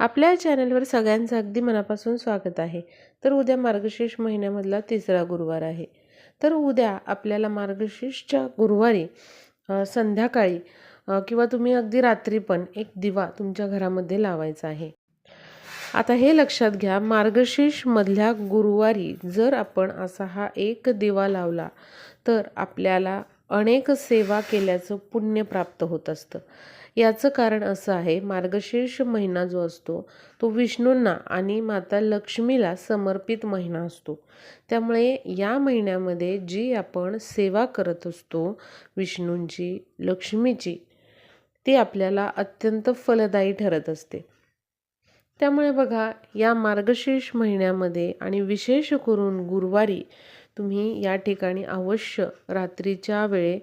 आपल्या चॅनलवर सगळ्यांचं अगदी मनापासून स्वागत आहे. तर उद्या मार्गशीर्ष महिन्यामधला तिसरा गुरुवार आहे. तर उद्या आपल्याला मार्गशीर्षच्या गुरुवारी संध्याकाळी किंवा तुम्ही अगदी रात्री पण एक दिवा तुमच्या घरामध्ये लावायचा आहे. आता हे लक्षात घ्या मार्गशीर्षमधल्या गुरुवारी जर आपण असा हा एक दिवा लावला तर आपल्याला अनेक सेवा केल्याचं पुण्य प्राप्त होत असतं. याचं कारण असं आहे मार्गशीर्ष महिना जो असतो तो विष्णूंना आणि माता लक्ष्मीला समर्पित महिना असतो. त्यामुळे या महिन्यामध्ये जी आपण सेवा करत असतो विष्णूंची लक्ष्मीची ती आपल्याला अत्यंत फलदायी ठरत असते. त्यामुळे बघा या मार्गशीर्ष महिन्यामध्ये आणि विशेष करून गुरुवारी तुम्ही या ठिकाणी अवश्य रात्रीच्या वेळे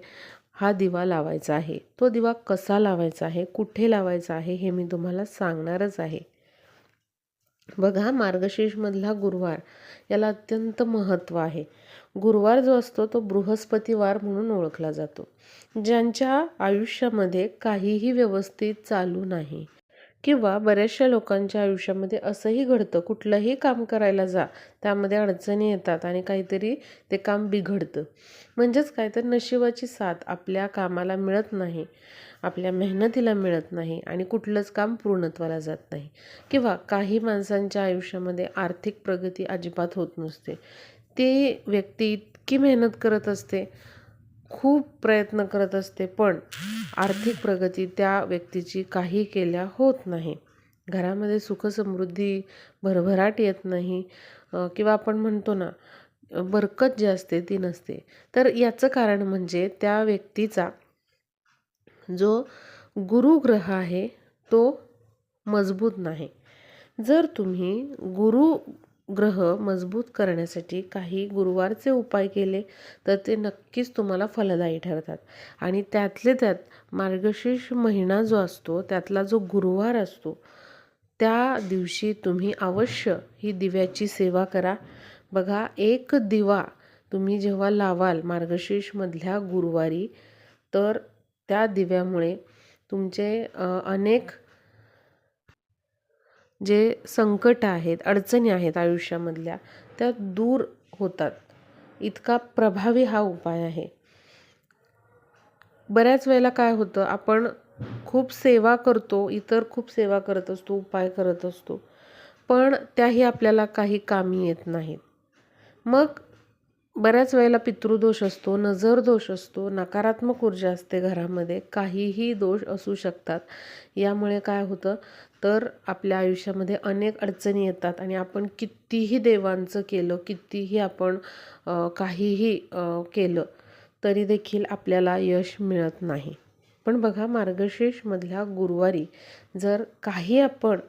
हा दिवा लावायचा आहे. तो दिवा कसा लावायचा आहे? कुठे लावायचा आहे? हे मी तुम्हाला सांगणारच आहे. बघा मार्गशीर्षमधला गुरुवार याला अत्यंत महत्त्व आहे. गुरुवार जो असतो तो बृहस्पतीवार म्हणून ओळखला जातो. ज्यांच्या आयुष्यामध्ये काहीही व्यवस्थित चालू नाही. किंवा बऱ्याचशा लोकांच्या आयुष्यामध्ये असंही घडतं कुठलंही काम करायला जा त्यामध्ये अडचणी येतात आणि काहीतरी ते काम बिघडतं. म्हणजेच काय तर नशिबाची साथ आपल्या कामाला मिळत नाही आपल्या मेहनतीला मिळत नाही आणि कुठलंच काम पूर्णत्वाला जात नाही. किंवा काही माणसांच्या आयुष्यामध्ये आर्थिक प्रगती अजिबात होत नसते. ती व्यक्ती इतकी मेहनत करत असते खूप प्रयत्न करत असते पण आर्थिक प्रगती त्या व्यक्तीची काही केल्या होत नाही. घरामध्ये सुखसमृद्धी भरभराट येत नाही किंवा आपण म्हणतो ना बरकत जी असते ती नसते. तर याचं कारण म्हणजे त्या व्यक्तीचा जो गुरुग्रह आहे तो मजबूत नाही. जर तुम्ही गुरु ग्रह मजबूत करण्यासाठी काही गुरुवारचे उपाय केले तर ते नक्कीच तुम्हाला फलदायी ठरतात. आणि त्यातले त्यात मार्गशीर्ष महिना जो असतो त्यातला जो गुरुवार असतो त्या दिवशी तुम्ही अवश्य ही दिव्याची सेवा करा. बघा एक दिवा तुम्ही जेव्हा लावाल मार्गशीर्षमधल्या गुरुवारी तर त्या दिव्यामुळे तुमचे अनेक जे संकट आहेत अडचणी आहेत आयुष्यामधल्या त्या दूर होतात. इतका प्रभावी हा उपाय आहे. बऱ्याच वेळेला काय होतं आपण खूप सेवा करतो इतर खूप सेवा करत असतो उपाय करत असतो पण त्याही आपल्याला काही कामी येत नाहीत. मग बऱ्याच वेळेला पितृदोष असतो नजर दोष असतो नकारात्मक ऊर्जा असते घरामध्ये काहीही दोष असू शकतात. यामुळे काय होतं? तर आपल्या आयुष्यामध्ये अनेक अडचणी येतात आणि आपण कितीही देवांचं केलं कितीही आपण काहीही केलं तरी देखील आपल्याला यश मिळत नाही. पण बघा मार्गशीर्षमधल्या गुरुवारी जर काही आपण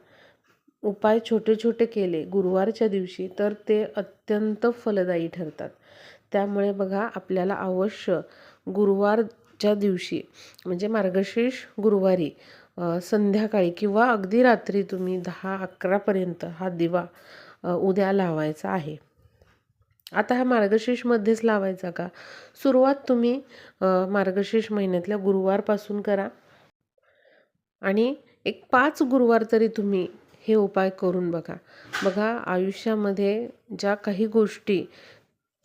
उपाय छोटे छोटे केले गुरुवारच्या दिवशी तर ते अत्यंत फलदायी ठरतात. त्यामुळे बघा आपल्याला अवश्य गुरुवारच्या दिवशी म्हणजे मार्गशीर्ष गुरुवारी संध्याकाळी किंवा अगदी रात्री तुम्ही दहा अकरापर्यंत हा दिवा उद्या लावायचा आहे. आता हा मार्गशीर्षमध्येच लावायचा का? सुरुवात तुम्ही मार्गशीर्ष महिन्यातल्या गुरुवारपासून करा. आणि एक पाच गुरुवार तरी तुम्ही हे उपाय करून बघा. बघा आयुष्यामध्ये ज्या काही गोष्टी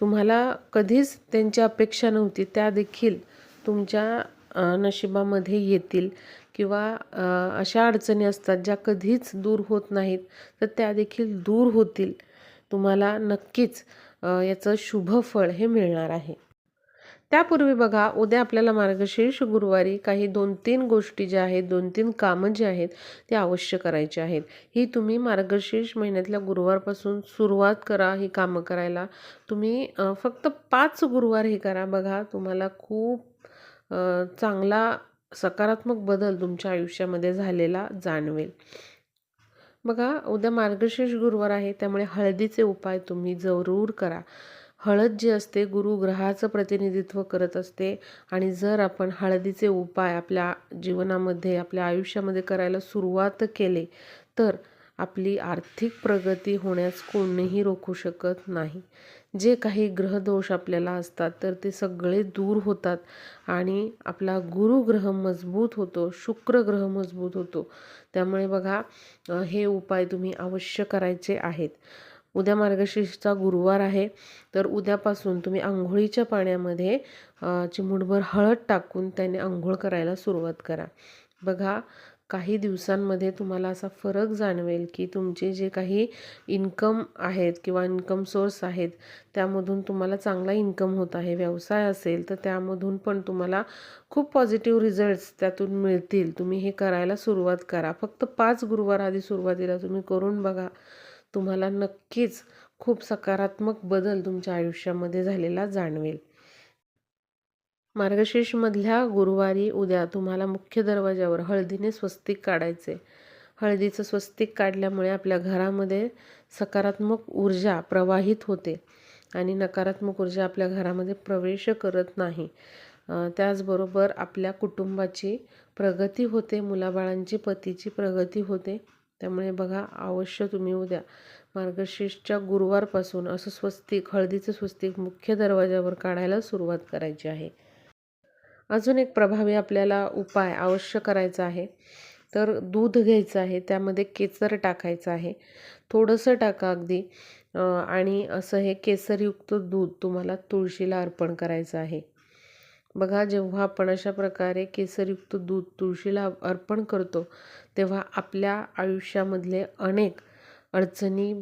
तुम्हाला कधीच त्यांची अपेक्षा नव्हती. त्या देखील तुमच्या नशिबामध्ये येतील किंवा अशा अडचणी असतात ज्या कधीच दूर होत नाहीत तर त्या देखील दूर होतील. तुम्हाला नक्कीच याचं शुभ फळ हे मिळणार आहे. त्यापूर्वी बघा उद्या आपल्याला मार्गशीर्ष गुरुवारी काही दोन तीन गोष्टी ज्या आहेत दोन तीन कामं जी आहेत ती अवश्य करायची आहेत. ही तुम्ही मार्गशीर्ष महिन्यातल्या गुरुवारपासून सुरुवात करा ही कामं करायला. तुम्ही फक्त पाच गुरुवार हे करा बघा. तुम्हाला खूप चांगला सकारात्मक बदल तुमच्या आयुष्यामध्ये झालेला जाणवेल. बघा उद्या मार्गशीर्ष गुरुवार आहे त्यामुळे हळदीचे उपाय तुम्ही जरूर करा. हळद जी असते गुरुग्रहाचं प्रतिनिधित्व करत असते. आणि जर आपण हळदीचे उपाय आपल्या जीवनामध्ये आपल्या आयुष्यामध्ये करायला सुरुवात केले तर आपली आर्थिक प्रगती होण्यास कोणीही रोखू शकत नाही. जे काही ग्रहदोष आपल्याला असतात तर ते सगळे दूर होतात. आणि आपला गुरुग्रह मजबूत होतो शुक्र ग्रह मजबूत होतो. त्यामुळे बघा हे उपाय तुम्ही अवश्य करायचे आहेत. उद्या मार्गशीर्षचा गुरुवार आहे. तर उद्यापासून तुम्ही आंघोळीच्या पाण्यामध्ये चिमुटभर हळद टाकून त्याने आंघोळ करायला सुरुवात करा. बघा काही दिवसांमध्ये तुम्हाला असा फरक जाणवेल की तुमचे जे काही इन्कम आहेत किंवा इन्कम सोर्स आहेत त्यामधून तुम्हाला चांगला इन्कम होत आहे व्यवसाय असेल तर त्यामधून पण तुम्हाला खूप पॉझिटिव्ह रिझल्ट्स त्यातून मिळतील. तुम्ही हे करायला सुरुवात करा. फक्त पाच गुरुवार आधी सुरुवातीला तुम्ही करून बघा. तुम्हाला नक्कीच खूप सकारात्मक बदल तुमच्या आयुष्यामध्ये झालेला जाणवेल. मार्गशीर्षमधल्या गुरुवारी उद्या तुम्हाला मुख्य दरवाजावर हळदीने स्वस्तिक काढायचे. हळदीचं स्वस्तिक काढल्यामुळे आपल्या घरामध्ये सकारात्मक ऊर्जा प्रवाहित होते आणि नकारात्मक ऊर्जा आपल्या घरामध्ये प्रवेश करत नाही. त्याचबरोबर आपल्या कुटुंबाची प्रगती होते मुलाबाळांची पतीची प्रगती होते. त्यामुळे बघा अवश्य तुम्ही उद्या मार्गशीर्षच्या गुरुवारपासून असं स्वस्तिक हळदीचं स्वस्तिक मुख्य दरवाजावर काढायला सुरुवात करायची आहे. अजून एक प्रभावी आपल्याला उपाय अवश्य करायचा आहे. तर दूध घ्यायचं आहे त्यामध्ये केसर टाकायचं आहे. थोडंसं टाका अगदी आणि असं हे केसरयुक्त दूध तुम्हाला तुळशीला अर्पण करायचं आहे. बघा जेव्हा आपण अशा प्रकारे केसरयुक्त दूध तुळशीला अर्पण करतो तेव्हा आपल्या आयुष्यामधले अनेक अडचणी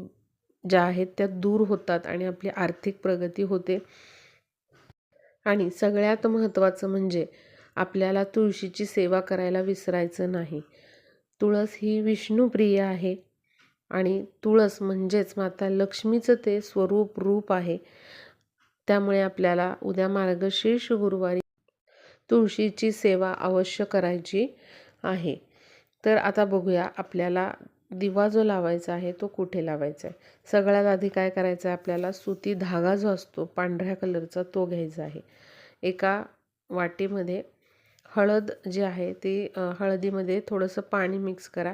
ज्या आहेत त्या दूर होतात आणि आपली आर्थिक प्रगती होते. आणि सगळ्यात महत्त्वाचं म्हणजे आपल्याला तुळशीची सेवा करायला विसरायचं नाही. तुळस ही विष्णुप्रिय आहे आणि तुळस म्हणजेच माता लक्ष्मीचं ते स्वरूप रूप आहे. त्यामुळे आपल्याला उद्या मार्गशीर्ष गुरुवारी तुळशीची सेवा अवश्य करायची आहे. तर आता बघूया आपल्याला दिवा जो लावायचा आहे तो कुठे लावायचा आहे? सगळ्यात आधी काय करायचं आहे आपल्याला? सुती धागा जो असतो पांढऱ्या कलरचा तो घ्यायचा आहे. एका वाटीमध्ये हळद जी आहे ती हळदीमध्ये थोडंसं पाणी मिक्स करा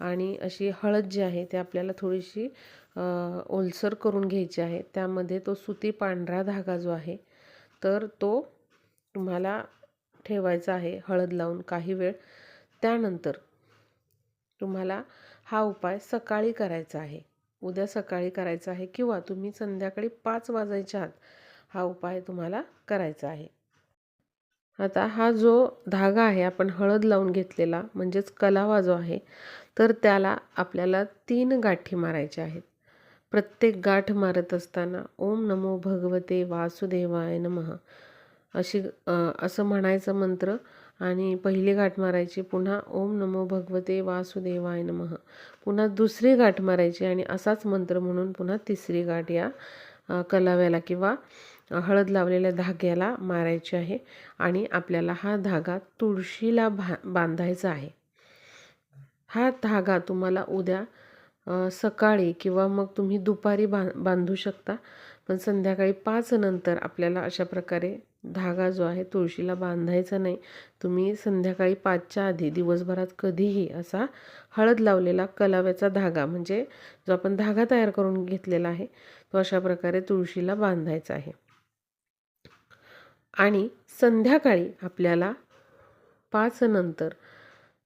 आणि अशी हळद जी आहे ती आपल्याला थोडीशी ओलसर करून घ्यायची आहे. त्यामध्ये तो सुती पांढरा धागा जो आहे तर तो तुम्हाला ठेवायचा आहे हळद लावून काही वेळ. त्यानंतर तुम्हाला हा उपाय सकाळी करायचा आहे. उद्या सकाळी करायचा आहे किंवा तुम्ही संध्याकाळी पाच वाजायच्या आत हा उपाय तुम्हाला करायचा आहे. आता हा जो धागा आहे आपण हळद लावून घेतलेला म्हणजेच कलावा जो आहे तर त्याला आपल्याला तीन गाठी मारायच्या आहेत. प्रत्येक गाठ मारत असताना ओम नमो भगवते वासुदेवाय नमः. अशी असं म्हणायचं मंत्र. आणि पहिली गाठ मारायची. पुन्हा ओम नमो भगवते वासुदेवाय नमः. पुन्हा दुसरी गाठ मारायची आणि असाच मंत्र म्हणून पुन्हा तिसरी गाठ या कलाव्याला किंवा हळद लावलेल्या धाग्याला मारायची आहे. आणि आपल्याला हा धागा तुळशीला भा बांधायचा आहे. हा धागा तुम्हाला उद्या सकाळी किंवा मग तुम्ही दुपारी बां बांधू शकता. पण संध्याकाळी पाच नंतर आपल्याला अशा प्रकारे धागा जो आहे तुळशीला बांधायचा नाही. तुम्ही संध्याकाळी पाचच्या आधी दिवसभरात कधीही असा हळद लावलेला कलाव्याचा धागा म्हणजे जो आपण धागा तयार करून घेतलेला आहे तो अशा प्रकारे तुळशीला बांधायचा आहे. आणि संध्याकाळी आपल्याला पाच नंतर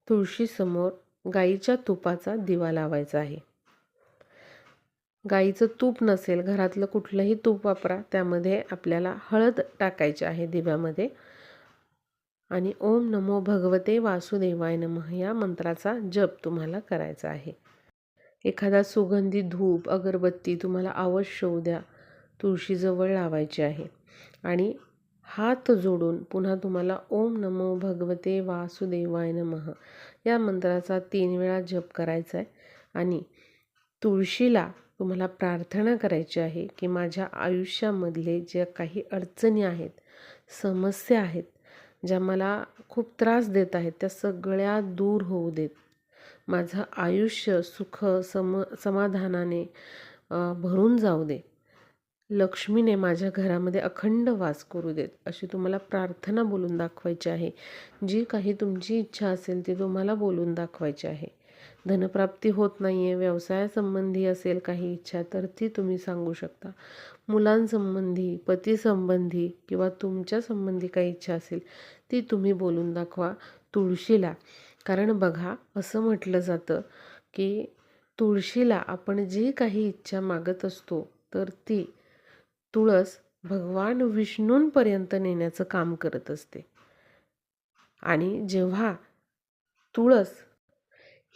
तुळशीसमोर गाईच्या तुपाचा दिवा लावायचा आहे. गाईचं तूप नसेल घरातलं कुठलंही तूप वापरा त्यामध्ये आपल्याला हळद टाकायची आहे दिव्यामध्ये. आणि ओम नमो भगवते वासुदेवाय नमः या मंत्राचा जप तुम्हाला करायचा आहे. एखादा सुगंधी धूप अगरबत्ती तुम्हाला अवश्य उद्या तुळशीजवळ लावायची आहे. आणि हात जोडून पुन्हा तुम्हाला ओम नमो भगवते वासुदेवाय नमः या मंत्राचा तीन वेळा जप करायचा आहे. आणि तुळशीला तुम्हाला प्रार्थना करायची आहे की माझ्या आयुष्यामधले ज्या काही अडचणी आहेत समस्या आहेत ज्या मला खूप त्रास देत आहेत त्या सगळ्या दूर होऊ देत. माझं आयुष्य सुख सम समाधानाने भरून जाऊ दे. लक्ष्मीने माझ्या घरामध्ये अखंड वास करू देत. अशी तुम्हाला प्रार्थना बोलून दाखवायची आहे. जी काही तुमची इच्छा असेल ती तुम्हाला बोलून दाखवायची आहे. धनप्राप्ती होत नाही आहे व्यवसायासंबंधी असेल काही इच्छा तर ती तुम्ही सांगू शकता. मुलांसंबंधी पतीसंबंधी किंवा तुमच्या संबंधी काही इच्छा असेल ती तुम्ही बोलून दाखवा तुळशीला. कारण बघा असं म्हटलं जातं की तुळशीला आपण जी काही इच्छा मागत असतो तर ती तुळस भगवान विष्णूंपर्यंत नेण्याचं काम करत असते. आणि जेव्हा तुळस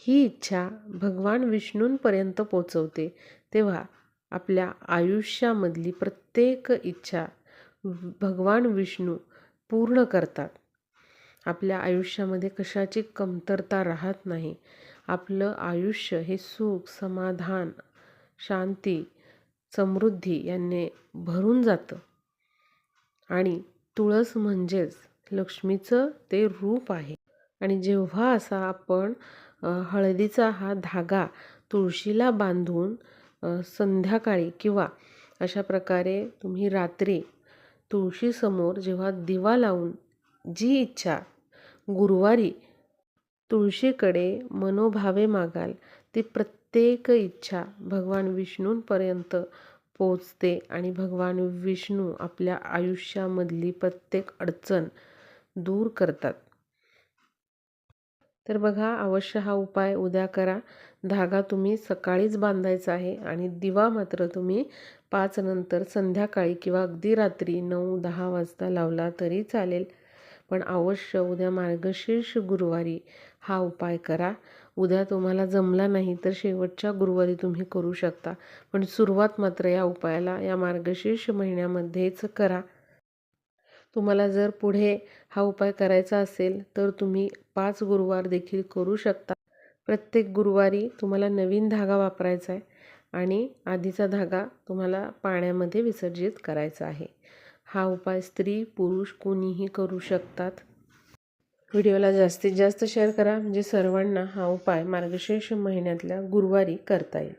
ही इच्छा भगवान विष्णूंपर्यंत पोचवते. तेव्हा आपल्या आयुष्यामधली प्रत्येक इच्छा भगवान विष्णू पूर्ण करतात. आपल्या आयुष्यामध्ये कशाची कमतरता राहत नाही. आपलं आयुष्य हे सुख समाधान शांती समृद्धी यांनी भरून जातं. आणि तुळस म्हणजेच लक्ष्मीचं ते रूप आहे. आणि जेव्हा असा आपण हळदीचा हा धागा तुळशीला बांधून संध्याकाळी किंवा अशा प्रकारे तुम्ही रात्री तुळशीसमोर जेव्हा दिवा लावून जी इच्छा गुरुवारी तुळशीकडे मनोभावे मागाल ती प्रत्येक इच्छा भगवान विष्णूंपर्यंत पोचते आणि भगवान विष्णू आपल्या आयुष्यामधली प्रत्येक अडचण दूर करतात. तर बघा अवश्य हा उपाय उद्या करा. धागा तुम्ही सकाळीच बांधायचा आहे आणि दिवा मात्र तुम्ही पाच नंतर संध्याकाळी किंवा अगदी रात्री नऊ दहा वाजता लावला तरी चालेल. पण अवश्य उद्या मार्गशीर्ष गुरुवारी हा उपाय करा. उद्या तुम्हाला जमला नाही तर शेवटच्या गुरुवारी तुम्ही करू शकता. पण सुरुवात मात्र या उपायाला या मार्गशीर्ष महिन्यामध्येच करा. तुम्हाला जर पुढे हा उपाय करायचा असेल तर तुम्ही पाच गुरुवार देखील करू शकता. प्रत्येक गुरुवारी तुम्हाला नवीन धागा वापरायचा आहे आणि आधीचा धागा तुम्हाला पाण्यामध्ये विसर्जित करायचा आहे. हा उपाय स्त्री पुरुष कोणीही करू शकतात. व्हिडिओला जास्तीत जास्त शेअर करा. म्हणजे सर्वांना हा उपाय मार्गशीर्ष महिन्यातल्या गुरुवारी करता येईल.